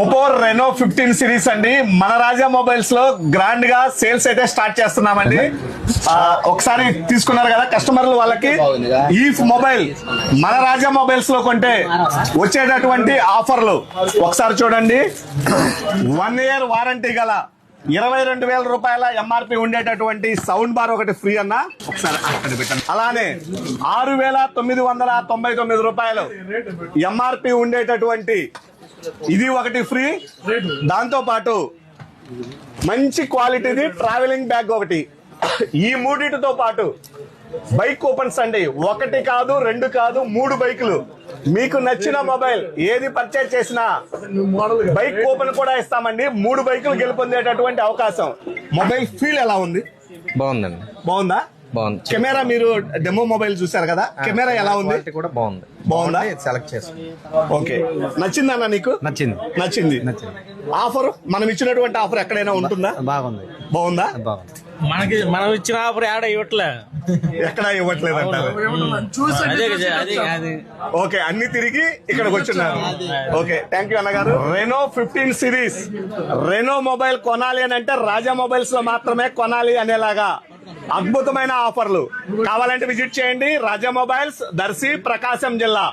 Oppo Reno fifteen series అండి. మన రాజా మొబైల్స్లో గ్రాండ్గా సేల్స్ అయితే స్టార్ట్ చేస్తున్నామండి. ఒకసారి తీసుకున్నారు కదా కస్టమర్లు వాళ్ళకి. ఈ మొబైల్ మన రాజా మొబైల్స్లో కొంటే వచ్చేటటువంటి ఆఫర్లు ఒకసారి చూడండి. వన్ ఇయర్ వారంటీ గల ఇరవై రెండు వేల రూపాయల ఎంఆర్పి ఉండేటటువంటి సౌండ్ బార్ ఒకటి ఫ్రీ అన్న. ఒకసారి అక్కడ పెట్టండి. అలానే ఆరు వేల తొమ్మిది వందల తొంభై తొమ్మిది రూపాయలు ఎంఆర్పి ఉండేటటువంటి ఇది ఒకటి ఫ్రీ. దాంతో పాటు మంచి క్వాలిటీది ట్రావెలింగ్ బ్యాగ్ ఒకటి. ఈ మూడిటితో పాటు బైక్ కూపన్స్ అండి ఒకటి కాదు రెండు కాదు మూడు బైకులు. మీకు నచ్చిన మొబైల్ ఏది పర్చేజ్ చేసినా బైక్ కూపన్ కూడా ఇస్తామండి. మూడు బైకులు గెలుపొందేటటువంటి అవకాశం. మొబైల్ ఫీల్ ఎలా ఉంది? బాగుందండి. బాగుందా? బాగుంది. కెమెరా మీరు డెమో మొబైల్ చూసారు కదా? కెమెరా ఎలా ఉంది? కూడా బాగుంది. బాగుందా? సెలెక్ట్ చేసుకుని ఓకే. నచ్చిందన్న నీకు? నచ్చింది. నచ్చింది. నచ్చింది. ఆఫర్? మనం ఇచ్చినటువంటి ఆఫర్ ఎక్కడైనా ఉంటుందా? బాగుంది. బాగుందా? బాగుంది. మనకి మనం ఇచ్చిన ఆఫర్ ఆడ ఇవ్వట్లే. ఎక్కడా ఇవ్వట్లేదు అంటారు. అదే కదా, అదే అది. ఓకే అన్ని తిరిగి ఇక్కడికి వచ్చిన్నారు ఓకే థ్యాంక్ యూ అన్నగారు. Reno fifteen series Reno mobile కొనాలి అని అంటే రాజా మొబైల్స్లో మాత్రమే కొనాలి అనేలాగా. అద్భుతమైన ఆఫర్లు. కావాలంటే విజిట్ చేయండి. రాజా మొబైల్స్ దర్శి ప్రకాశం జిల్లా.